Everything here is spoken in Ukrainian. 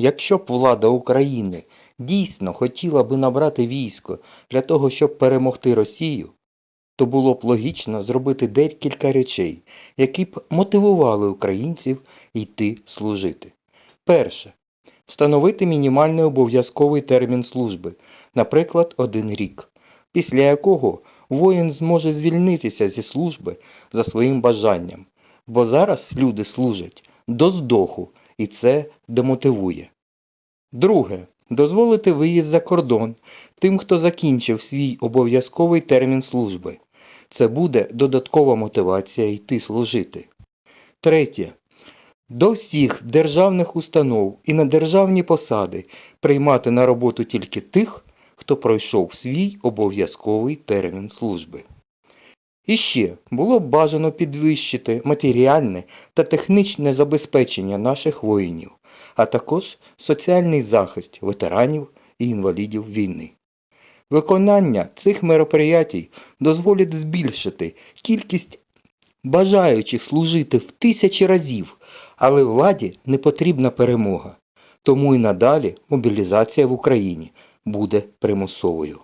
Якщо б влада України дійсно хотіла би набрати військо для того, щоб перемогти Росію, то було б логічно зробити декілька речей, які б мотивували українців йти служити. Перше. Встановити мінімальний обов'язковий термін служби, наприклад, один рік, після якого воїн зможе звільнитися зі служби за своїм бажанням, бо зараз люди служать до здоху, і це демотивує. Друге. Дозволити виїзд за кордон тим, хто закінчив свій обов'язковий термін служби. Це буде додаткова мотивація йти служити. Третє. До всіх державних установ і на державні посади приймати на роботу тільки тих, хто пройшов свій обов'язковий термін служби. І ще було б бажано підвищити матеріальне та технічне забезпечення наших воїнів, а також соціальний захист ветеранів і інвалідів війни. Виконання цих мероприятій дозволить збільшити кількість бажаючих служити в тисячі разів, але владі не потрібна перемога. Тому і надалі мобілізація в Україні буде примусовою.